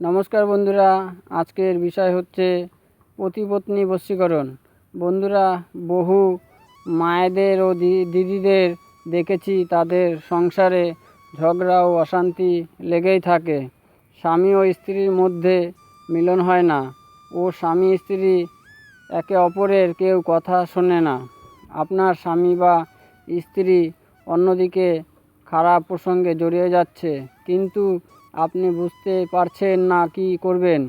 নমস্কার বন্ধুরা, আজকের বিষয় হচ্ছে পতিপত্নী বশীকরণ। বন্ধুরা, বহু মায়েদের ও দিদিদের দেখেছি তাদের সংসারে ঝগড়া ও অশান্তি লেগেই থাকে। স্বামী ও স্ত্রীর মধ্যে মিলন হয় না ও স্বামী স্ত্রী একে অপরের কেউ কথা শোনে না। আপনার স্বামী বা স্ত্রী অন্যদিকে খারাপ প্রসঙ্গে জড়িয়ে যাচ্ছে, কিন্তু আপনি বুঝতে পারছেন না কি করবেন?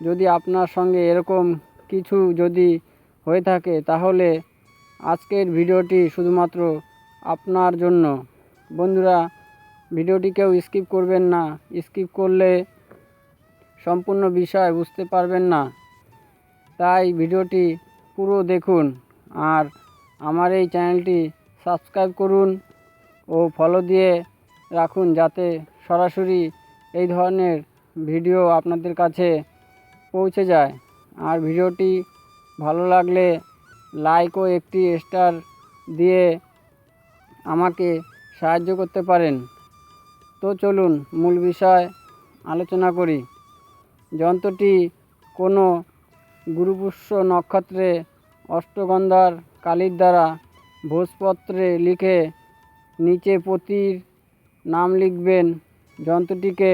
যদি আপনার সঙ্গে এরকম কিছু যদি হয়ে থাকে, তাহলে আজকের ভিডিওটি শুধুমাত্র আপনার জন্য। বন্ধুরা, ভিডিওটি কেউ স্কিপ করবেন না। স্কিপ করলে সম্পূর্ণ বিষয় বুঝতে পারবেন না। তাই ভিডিওটি পুরো দেখুন আর আমার এই চ্যানেলটি সাবস্ক্রাইব করুন ও ফলো দিয়ে রাখুন যাতে সরাসরি এই ধরনের ভিডিও আপনাদের কাছে পৌঁছে যায়। আর ভিডিওটি ভালো লাগলে লাইক ও একটি স্টার দিয়ে আমাকে সাহায্য করতে পারেন। তো চলুন মূল বিষয় আলোচনা করি। যন্ত্রটি কোনো গুরুপুষ্য নক্ষত্রে অষ্টগন্ধার কালির দ্বারা ভোজপত্রে লিখে নিচে পতির নাম লিখবেন যন্ত্রটিকে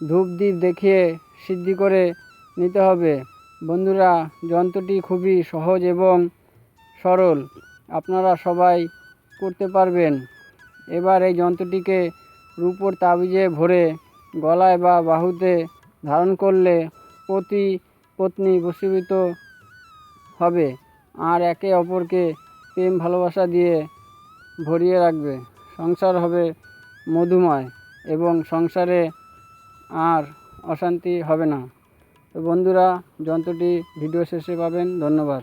ধূপদীপ দেখিয়ে সিদ্ধি করে নিতে হবে। বন্ধুরা যন্ত্রটি খুবই সহজ এবং সরল। আপনারা সবাই করতে পারবেন। এবার এই যন্ত্রটিকে রূপোর তাবিজে ভরে গলায় বা বাহুতে ধারণ করলে পতি পত্নী বশীভূত হবে আর একে অপরকে প্রেম ভালোবাসা দিয়ে ভরিয়ে রাখবে। সংসার হবে মধুময়। এবং সংসারে আর অশান্তি হবে না। তো বন্ধুরা যন্ত্রটি ভিডিও শেষে পাবেন। ধন্যবাদ।